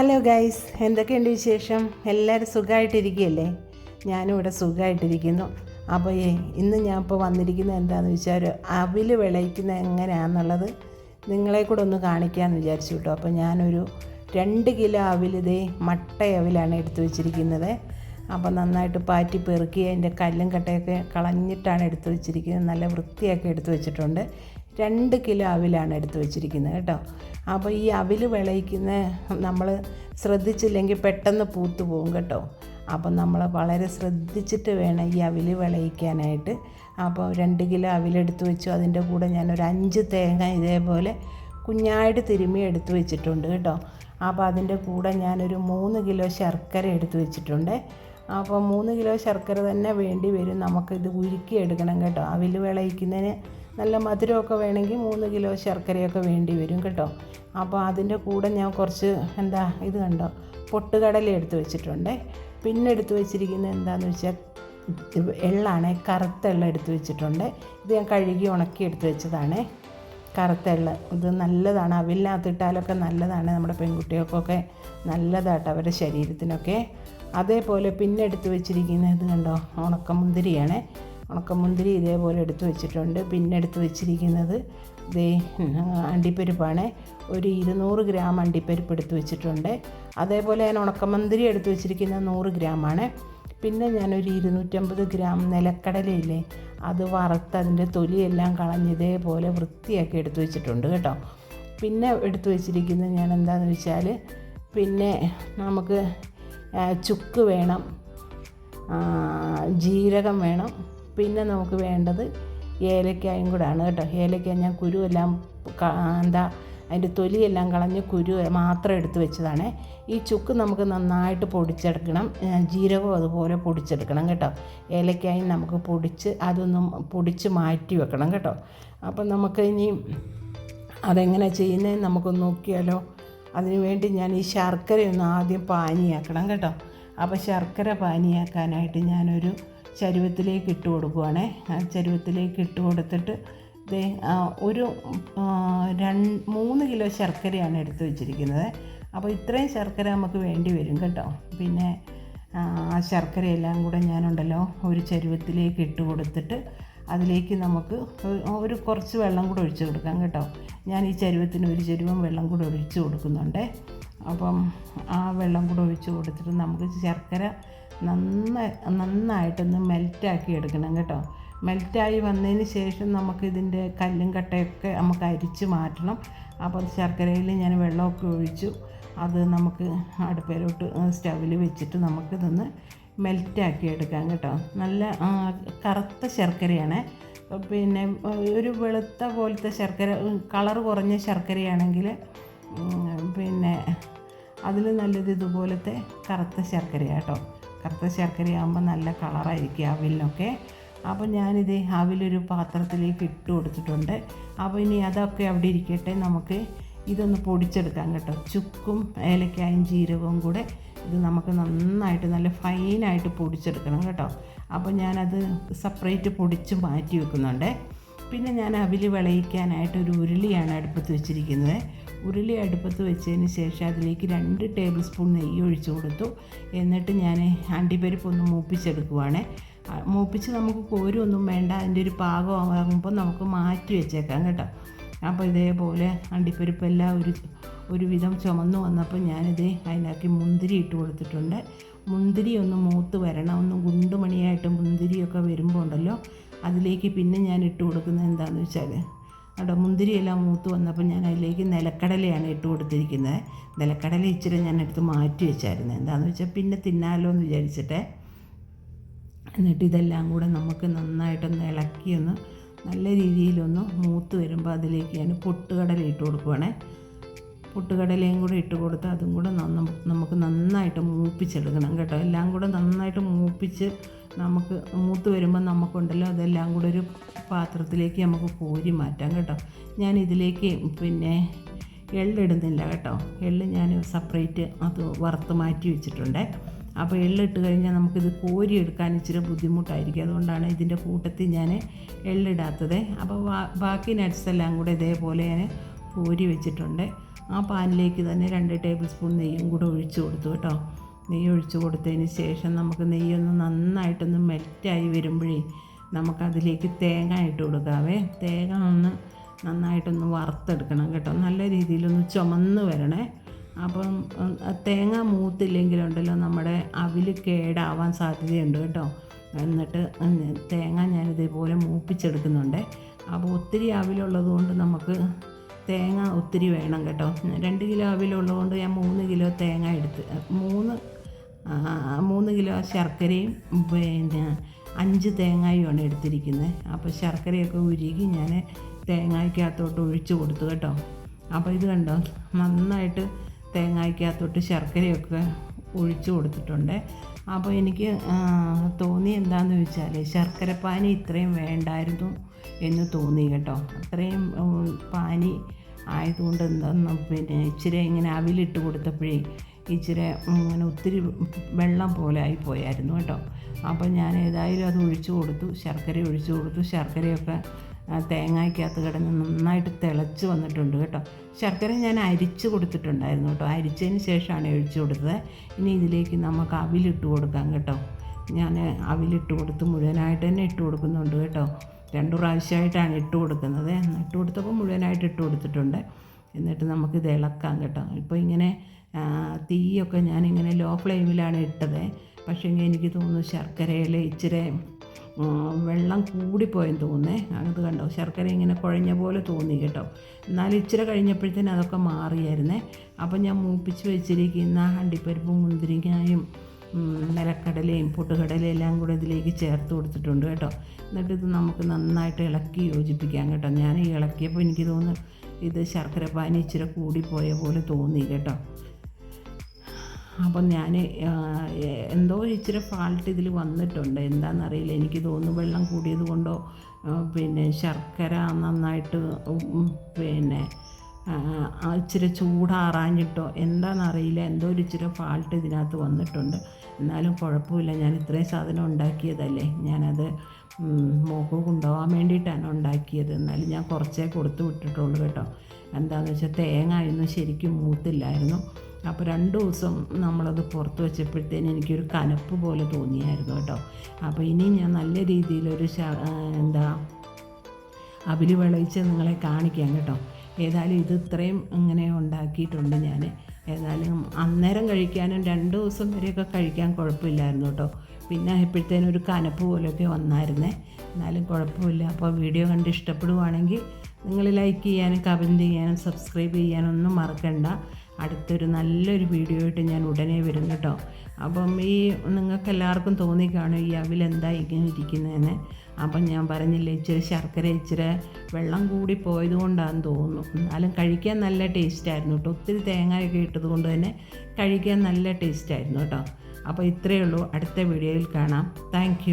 Hello guys എന്തൊക്കെയുണ്ട് വിശേഷം? എല്ലാവരും സുഖമായിട്ടിരിക്കുകയല്ലേ ഞാനും ഇവിടെ സുഖമായിട്ടിരിക്കുന്നു അപ്പോൾ ഇന്ന് ഞാൻ ഇപ്പോൾ വന്നിരിക്കുന്നത് എന്താണെന്ന് വെച്ചാൽ ഒരു അവിൽ വിളയിക്കുന്നത് എങ്ങനെയാണെന്നുള്ളത് നിങ്ങളെ കൂടെ ഒന്ന് കാണിക്കാമെന്ന് വിചാരിച്ചു കേട്ടോ. അപ്പോൾ ഞാനൊരു രണ്ട് കിലോ അവിൽ ഇതേ മട്ട അവിലാണ് എടുത്തു വെച്ചിരിക്കുന്നത്. അപ്പോൾ നന്നായിട്ട് പാറ്റി പെറുക്കി അതിന്റെ കല്ലും കട്ടയൊക്കെ കളഞ്ഞിട്ടാണ് എടുത്തു വെച്ചിരിക്കുന്നത്. നല്ല വൃത്തിയൊക്കെ എടുത്തു വെച്ചിട്ടുണ്ട്. രണ്ട് കിലോ അവിലാണ് എടുത്തു വെച്ചിരിക്കുന്നത് കേട്ടോ. അപ്പോൾ ഈ അവിൽ വിളയിക്കുന്ന നമ്മൾ ശ്രദ്ധിച്ചില്ലെങ്കിൽ പെട്ടെന്ന് പൂത്തു പോകും കേട്ടോ. അപ്പം നമ്മൾ വളരെ ശ്രദ്ധിച്ചിട്ട് വേണം ഈ അവിൽ വിളയിക്കാനായിട്ട്. അപ്പോൾ രണ്ട് കിലോ അവിലെടുത്ത് വെച്ചു. അതിന്റെ കൂടെ ഞാനൊരു അഞ്ച് തേങ്ങ ഇതേപോലെ കുഞ്ഞായിട്ട് തിരുമ്മി എടുത്തു വെച്ചിട്ടുണ്ട് കേട്ടോ. അപ്പോൾ അതിന്റെ കൂടെ ഞാനൊരു മൂന്ന് കിലോ ശർക്കര എടുത്തു വെച്ചിട്ടുണ്ട്. അപ്പോൾ മൂന്ന് കിലോ ശർക്കര തന്നെ വേണ്ടി വരും. നമുക്കിത് ഉരുക്കി എടുക്കണം കേട്ടോ. അവിൽ വിളയിക്കുന്നതിന് നല്ല മധുരമൊക്കെ വേണമെങ്കിൽ മൂന്ന് കിലോ ശർക്കരയൊക്കെ വേണ്ടി വരും കേട്ടോ. അപ്പോൾ അതിന്റെ കൂടെ ഞാൻ കുറച്ച് എന്താ ഇത് കണ്ടോ പൊട്ടുകടല എടുത്ത് വെച്ചിട്ടുണ്ട്. പിന്നെ എടുത്ത് വെച്ചിരിക്കുന്നത് എന്താണെന്ന് വെച്ചാൽ എള്ളാണ് കറുത്ത എള്ള എടുത്ത് വെച്ചിട്ടുണ്ട്. ഇത് ഞാൻ കഴുകി ഉണക്കി എടുത്ത് വെച്ചതാണ്. കറുത്ത എള്ള ഇത് നല്ലതാണ്. അവിലിനകത്തിട്ടാലൊക്കെ നല്ലതാണ് നമ്മുടെ പെൺകുട്ടികൾക്കൊക്കെ നല്ലതായിട്ട് അവരുടെ ശരീരത്തിനൊക്കെ. അതേപോലെ പിന്നെ എടുത്ത് വെച്ചിരിക്കുന്നത് കണ്ടോ ഉണക്കമുന്തിരിയാണ്. ഉണക്കമുന്തിരി ഇതേപോലെ എടുത്തു വെച്ചിട്ടുണ്ട്. പിന്നെ എടുത്ത് വെച്ചിരിക്കുന്നത് ദേ അണ്ടിപ്പരിപ്പാണ്. ഒരു ഇരുന്നൂറ് ഗ്രാം അണ്ടിപ്പരിപ്പ് എടുത്ത് വെച്ചിട്ടുണ്ട്. അതേപോലെ ഞാൻ ഉണക്കമുന്തിരി എടുത്ത് വെച്ചിരിക്കുന്നത് നൂറ് ഗ്രാമാണ് പിന്നെ ഞാനൊരു ഇരുന്നൂറ്റമ്പത് ഗ്രാം നിലക്കടലയില്ലേ അത് വറുത്ത് അതിന്റെ തൊലിയെല്ലാം കളഞ്ഞ് ഇതേപോലെ വൃത്തിയാക്കി എടുത്തു വെച്ചിട്ടുണ്ട് കേട്ടോ. പിന്നെ എടുത്തു വെച്ചിരിക്കുന്നത് ഞാൻ എന്താണെന്ന് വെച്ചാൽ പിന്നെ നമുക്ക് ചുക്ക് വേണം ജീരകം വേണം പിന്നെ നമുക്ക് വേണ്ടത് ഏലക്കായും കൂടാണ് കേട്ടോ. ഏലക്കായ ഞാൻ കുരുവെല്ലാം എന്താ അതിന്റെ തൊലിയെല്ലാം കളഞ്ഞ് കുരു മാത്രം എടുത്ത് വെച്ചതാണ്. ഈ ചുക്ക് നമുക്ക് നന്നായിട്ട് പൊടിച്ചെടുക്കണം. ജീരകവും അതുപോലെ പൊടിച്ചെടുക്കണം കേട്ടോ. ഏലക്കായും നമുക്ക് പൊടിച്ച് അതൊന്നും പൊടിച്ച് മാറ്റി വെക്കണം കേട്ടോ. അപ്പം നമുക്ക് ഇനി അതെങ്ങനെ ചെയ്യുന്നതെന്ന് നമുക്കൊന്ന് നോക്കിയാലോ. അതിനു വേണ്ടി ഞാൻ ഈ ശർക്കരയൊന്ന് ആദ്യം പാനിയാക്കണം കേട്ടോ. അപ്പോൾ ശർക്കര പാനിയാക്കാനായിട്ട് ഞാനൊരു ചരുവത്തിലേക്ക് ഇട്ട് കൊടുക്കുവാണേ. ആ ചരുവത്തിലേക്ക് ഇട്ട് കൊടുത്തിട്ട് ദേ ഒരു രണ്ട് മൂന്ന് കിലോ ശർക്കരയാണ് എടുത്തു വെച്ചിരിക്കുന്നത്. അപ്പോൾ ഇത്രയും ശർക്കര നമുക്ക് വേണ്ടി വരും കേട്ടോ. പിന്നെ ആ ശർക്കരയെല്ലാം കൂടെ ഞാനുണ്ടല്ലോ ഒരു ചരുവത്തിലേക്ക് ഇട്ട് കൊടുത്തിട്ട് അതിലേക്ക് നമുക്ക് ഒരു കുറച്ച് വെള്ളം കൂടെ ഒഴിച്ച് കൊടുക്കാം കേട്ടോ. ഞാൻ ഈ ചരുവത്തിന് ഒരു ചരുവം വെള്ളം കൂടെ ഒഴിച്ച് കൊടുക്കുന്നുണ്ട്. അപ്പം ആ വെള്ളം കൂടെ ഒഴിച്ച് കൊടുത്തിട്ട് നമുക്ക് ശർക്കര നന്നായി നന്നായിട്ടൊന്ന് മെൽറ്റാക്കി എടുക്കണം കേട്ടോ. മെൽറ്റായി വന്നതിന് ശേഷം നമുക്കിതിന്റെ കല്ലും കട്ടയൊക്കെ നമുക്ക് അരിച്ച് മാറ്റണം. അപ്പോൾ ശർക്കരയിൽ ഞാൻ വെള്ളമൊക്കെ ഒഴിച്ചു. അത് നമുക്ക് അടുപ്പിലോട്ട് സ്റ്റവിൽ വെച്ചിട്ട് നമുക്കിതൊന്ന് മെൽറ്റാക്കി എടുക്കാം കേട്ടോ. നല്ല കറുത്ത ശർക്കരയാണ്. പിന്നെ ഒരു വെളുത്ത പോലത്തെ ശർക്കര കളർ കുറഞ്ഞ ശർക്കരയാണെങ്കിൽ പിന്നെ അതിൽ നല്ലത് ഇതുപോലത്തെ കറുത്ത ശർക്കര കേട്ടോ. കറുത്ത ശർക്കരയാകുമ്പോൾ നല്ല കളറായിരിക്കും അവിലിനൊക്കെ. അപ്പോൾ ഞാനിത് അവിലൊരു പാത്രത്തിലേക്ക് ഇട്ട് കൊടുത്തിട്ടുണ്ട്. അപ്പോൾ ഇനി അതൊക്കെ അവിടെ ഇരിക്കട്ടെ. നമുക്ക് ഇതൊന്ന് പൊടിച്ചെടുക്കാം കേട്ടോ. ചുക്കും ഏലക്കായും ജീരകവും കൂടെ ഇത് നമുക്ക് നന്നായിട്ട് നല്ല ഫൈനായിട്ട് പൊടിച്ചെടുക്കണം കേട്ടോ. അപ്പോൾ ഞാനത് സെപ്പറേറ്റ് പൊടിച്ച് മാറ്റി വെക്കുന്നുണ്ട്. പിന്നെ ഞാൻ അവിൽ വിളയിക്കാനായിട്ട് ഒരു ഉരുളിയാണ് അടുപ്പത്ത് വെച്ചിരിക്കുന്നത്. ഉരുളി അടുപ്പത്ത് വെച്ചതിന് ശേഷം അതിലേക്ക് രണ്ട് ടേബിൾ സ്പൂൺ നെയ്യ് ഒഴിച്ചു കൊടുത്തു. എന്നിട്ട് ഞാൻ അണ്ടിപ്പരിപ്പ് ഒന്ന് മൂപ്പിച്ചെടുക്കുവാണ്. മൂപ്പിച്ച് നമുക്ക് കോരുമൊന്നും വേണ്ട അതിന്റെ ഒരു പാകമാകുമ്പോൾ നമുക്ക് മാറ്റി വെച്ചേക്കാം കേട്ടോ. അപ്പോൾ ഇതേപോലെ അണ്ടിപ്പരിപ്പെല്ലാം ഒരു ഒരുവിധം ചുമന്നു വന്നപ്പോൾ ഞാനിത് അതിനകത്ത് മുന്തിരി ഇട്ട് കൊടുത്തിട്ടുണ്ട്. മുന്തിരി ഒന്ന് മൂത്ത് വരണം. ഒന്ന് ഗുണ്ടുമണിയായിട്ട് മുന്തിരിയൊക്കെ വരുമ്പോൾ ഉണ്ടല്ലോ അതിലേക്ക് പിന്നെ ഞാൻ ഇട്ട് കൊടുക്കുന്നത് എന്താണെന്ന് വെച്ചാൽ അവിടെ മുന്തിരിയെല്ലാം മൂത്ത് വന്നപ്പോൾ ഞാൻ അതിലേക്ക് നിലക്കടലയാണ് ഇട്ട് കൊടുത്തിരിക്കുന്നത്. നിലക്കടല ഇച്ചിരി ഞാൻ എടുത്ത് മാറ്റി വെച്ചായിരുന്നു. എന്താണെന്ന് വെച്ചാൽ പിന്നെ തിന്നാലോ എന്ന് വിചാരിച്ചിട്ട് എന്നിട്ട് ഇതെല്ലാം കൂടെ നമുക്ക് നന്നായിട്ടൊന്ന് ഇളക്കി ഒന്ന് നല്ല രീതിയിലൊന്ന് മൂത്ത് വരുമ്പോൾ അതിലേക്ക് ഞാൻ പൊട്ടുകടല ഇട്ട് കൊടുക്കുവാണേ. പൊട്ടുകടലയും കൂടെ ഇട്ട് കൊടുത്ത് അതും കൂടെ നമുക്ക് നന്നായിട്ട് മൂപ്പിച്ചെടുക്കണം കേട്ടോ. എല്ലാം കൂടെ നന്നായിട്ട് മൂപ്പിച്ച് നമുക്ക് മൂത്ത് വരുമ്പോൾ നമുക്കുണ്ടല്ലോ അതെല്ലാം കൂടെ ഒരു പാത്രത്തിലേക്ക് നമുക്ക് കോരി മാറ്റാം കേട്ടോ. ഞാൻ ഇതിലേക്ക് പിന്നെ എള്ളിടുന്നില്ല കേട്ടോ. എള്ള് ഞാൻ സെപ്പറേറ്റ് അത് വറുത്ത് മാറ്റി വെച്ചിട്ടുണ്ട്. അപ്പോൾ എള്ളിട്ട് കഴിഞ്ഞാൽ നമുക്കിത് കോരി എടുക്കാൻ ഇച്ചിരി ബുദ്ധിമുട്ടായിരിക്കും. അതുകൊണ്ടാണ് ഇതിന്റെ കൂട്ടത്തിൽ ഞാൻ എള്ളിടാത്തത്. അപ്പോൾ ബാക്കി നട്ട്സ് എല്ലാം കൂടെ ഇതേപോലെ ഞാൻ കോരി വെച്ചിട്ടുണ്ട്. ആ പാനിലേക്ക് തന്നെ രണ്ട് ടേബിൾ സ്പൂൺ നെയ്യും കൂടെ ഒഴിച്ച് കൊടുത്തു കേട്ടോ. നെയ്യ് ഒഴിച്ച് കൊടുത്തതിന് ശേഷം നമുക്ക് നെയ്യൊന്ന് നന്നായിട്ടൊന്ന് മെൽറ്റായി വരുമ്പോഴേ നമുക്കതിലേക്ക് തേങ്ങ ഇട്ട് കൊടുക്കാവേ. തേങ്ങ ഒന്ന് നന്നായിട്ടൊന്ന് വറുത്തെടുക്കണം കേട്ടോ. നല്ല രീതിയിലൊന്ന് ചുമന്ന് വരണേ. അപ്പം തേങ്ങ മൂത്തില്ലെങ്കിലുണ്ടല്ലോ നമ്മുടെ അവിൽ കേടാവാൻ സാധ്യതയുണ്ട് കേട്ടോ. എന്നിട്ട് തേങ്ങ ഞാനിതേപോലെ മൂപ്പിച്ചെടുക്കുന്നുണ്ട്. അപ്പോൾ ഒത്തിരി അവിലുള്ളത് കൊണ്ട് നമുക്ക് തേങ്ങ ഒത്തിരി വേണം കേട്ടോ. രണ്ട് കിലോ അവിലുള്ളതുകൊണ്ട് ഞാൻ മൂന്ന് കിലോ തേങ്ങ എടുത്ത് മൂന്ന് മൂന്ന് കിലോ ശർക്കരയും പിന്നെ അഞ്ച് തേങ്ങായുമാണ് എടുത്തിരിക്കുന്നത്. അപ്പോൾ ശർക്കരയൊക്കെ ഉരുകി ഞാൻ തേങ്ങയ്ക്കകത്തോട്ട് ഒഴിച്ചു കൊടുത്തു കേട്ടോ. അപ്പോൾ ഇത് കണ്ടോ നന്നായിട്ട് തേങ്ങയ്ക്കകത്തോട്ട് ശർക്കരയൊക്കെ ഒഴിച്ചു കൊടുത്തിട്ടുണ്ട്. അപ്പോൾ എനിക്ക് തോന്നി എന്താണെന്ന് വെച്ചാൽ ശർക്കര പാനി ഇത്രയും വേണ്ടായിരുന്നു എന്ന് തോന്നി കേട്ടോ. അത്രയും പാനി ആയതുകൊണ്ട് എന്താ പിന്നെ ഇച്ചിരി ഇങ്ങനെ അവിലിട്ട് കൊടുത്തപ്പോഴേ ഇച്ചിരി അങ്ങനെ ഒത്തിരി വെള്ളം പോലെ ആയി പോയായിരുന്നു കേട്ടോ. അപ്പോൾ ഞാൻ ഏതായാലും അത് ഒഴിച്ചു കൊടുത്തു ശർക്കര ഒഴിച്ചു കൊടുത്തു. ശർക്കരയൊക്കെ തേങ്ങയ്ക്കകത്ത് കിടന്ന് നന്നായിട്ട് തിളച്ച് വന്നിട്ടുണ്ട് കേട്ടോ. ശർക്കര ഞാൻ അരിച്ച് കൊടുത്തിട്ടുണ്ടായിരുന്നു കേട്ടോ. അരിച്ചതിന് ശേഷമാണ് ഒഴിച്ചു കൊടുത്തത്. ഇനി ഇതിലേക്ക് നമുക്ക് അവിലിട്ട് കൊടുക്കാം കേട്ടോ. ഞാൻ അവിലിട്ട് കൊടുത്ത് മുഴുവനായിട്ട് തന്നെ ഇട്ട് കൊടുക്കുന്നുണ്ട് കേട്ടോ. രണ്ടു പ്രാവശ്യമായിട്ടാണ് ഇട്ട് കൊടുക്കുന്നത്. ഇട്ട് കൊടുത്തപ്പോൾ മുഴുവനായിട്ട് ഇട്ട് കൊടുത്തിട്ടുണ്ട്. എന്നിട്ട് നമുക്കിത് ഇളക്കാം കേട്ടോ. ഇപ്പോൾ ഇങ്ങനെ തീയൊക്കെ ഞാനിങ്ങനെ ലോ ഫ്ലെയിമിലാണ് ഇട്ടത്. പക്ഷേ എനിക്ക് തോന്നുന്നു ശർക്കരയിൽ ഇച്ചിരി വെള്ളം കൂടിപ്പോയെന്ന് തോന്നുന്നേ. അത് കണ്ടോ ശർക്കര ഇങ്ങനെ കുഴഞ്ഞ പോലെ തോന്നി കേട്ടോ. എന്നാലും ഇച്ചിരി കഴിഞ്ഞപ്പോഴത്തേനും അതൊക്കെ മാറിയായിരുന്നേ. അപ്പം ഞാൻ മൂപ്പിച്ച് വെച്ചിരിക്കുന്ന അണ്ടിപ്പരിപ്പും മുന്തിരിങ്ങായും നിലക്കടലയും പൊട്ടുകടലയും എല്ലാം കൂടെ ഇതിലേക്ക് ചേർത്ത് കൊടുത്തിട്ടുണ്ട് കേട്ടോ. എന്നിട്ട് ഇത് നമുക്ക് നന്നായിട്ട് ഇളക്കി യോജിപ്പിക്കാം കേട്ടോ. ഞാൻ ഇളക്കിയപ്പോൾ എനിക്ക് തോന്നുന്നു ഇത് ശർക്കര പാനി ഇച്ചിരി കൂടിപ്പോയ പോലെ തോന്നി കേട്ടോ. അപ്പം ഞാൻ എന്തോ ഇച്ചിരി ഫാൾട്ട് ഇതിൽ വന്നിട്ടുണ്ട്. എന്താണെന്നറിയില്ല എനിക്ക് തോന്നുന്നു വെള്ളം കൂടിയത് കൊണ്ടോ പിന്നെ ശർക്കര നന്നായിട്ട് പിന്നെ ഇച്ചിരി ചൂടാറാഞ്ഞിട്ടോ എന്താണെന്നറിയില്ല എന്തോ ഒരു ഇച്ചിരി ഫാൾട്ട് ഇതിനകത്ത് വന്നിട്ടുണ്ട്. എന്നാലും കുഴപ്പമില്ല. ഞാൻ ഇത്രയും സാധനം ഉണ്ടാക്കിയതല്ലേ. ഞാനത് മോക്ക് കൊണ്ടുപോകാൻ വേണ്ടിയിട്ടാണ് ഉണ്ടാക്കിയത്. എന്നാലും ഞാൻ കുറച്ചേ കൊടുത്തു വിട്ടിട്ടുള്ളൂ കേട്ടോ. എന്താണെന്ന് വെച്ചാൽ തേങ്ങ ഇന്ന് ശരിക്കും മൂത്തില്ലായിരുന്നു. അപ്പോൾ രണ്ട് ദിവസം നമ്മളത് പുറത്ത് വെച്ചപ്പോഴത്തേന് എനിക്കൊരു കനപ്പ് പോലെ തോന്നിയായിരുന്നു കേട്ടോ. അപ്പോൾ ഇനി ഞാൻ നല്ല രീതിയിലൊരു എന്താ അവിൽ വിളയിച്ച് നിങ്ങളെ കാണിക്കാം കേട്ടോ. ഏതായാലും ഇത് ഇത്രയും ഇങ്ങനെ ഉണ്ടാക്കിയിട്ടുണ്ട് ഞാൻ ഏതായാലും അന്നേരം കഴിക്കാനും രണ്ട് ദിവസം വരെയൊക്കെ കഴിക്കാൻ കുഴപ്പമില്ലായിരുന്നു കേട്ടോ. പിന്നെ ഇപ്പോഴത്തേനും ഒരു കനപ്പ് പോലെയൊക്കെ വന്നായിരുന്നേ. എന്നാലും കുഴപ്പമില്ല. അപ്പോൾ വീഡിയോ കണ്ട് ഇഷ്ടപ്പെടുവാണെങ്കിൽ നിങ്ങൾ ലൈക്ക് ചെയ്യാനും കമന്റ് ചെയ്യാനും സബ്സ്ക്രൈബ് ചെയ്യാനും ഒന്നും മറക്കണ്ട. അടുത്തൊരു നല്ലൊരു വീഡിയോ ആയിട്ട് ഞാൻ ഉടനെ വരും കേട്ടോ. അപ്പം ഈ നിങ്ങൾക്ക് എല്ലാവർക്കും തോന്നി കാണും ഈ അവിൽ എന്താ ഇങ്ങനെ ഇരിക്കുന്നതെന്ന്? അപ്പം ഞാൻ പറഞ്ഞില്ലേ ഇച്ചിരി ശർക്കര ഇച്ചിരി വെള്ളം കൂടി പോയത് കൊണ്ടാണെന്ന് തോന്നുന്നു. എന്നാലും കഴിക്കാൻ നല്ല ടേസ്റ്റായിരുന്നു കേട്ടോ. ഒത്തിരി തേങ്ങയൊക്കെ ഇട്ടത് കൊണ്ട് തന്നെ കഴിക്കാൻ നല്ല ടേസ്റ്റായിരുന്നു കേട്ടോ. അപ്പോൾ ഇത്രയേ ഉള്ളൂ. അടുത്ത വീഡിയോയിൽ കാണാം. താങ്ക്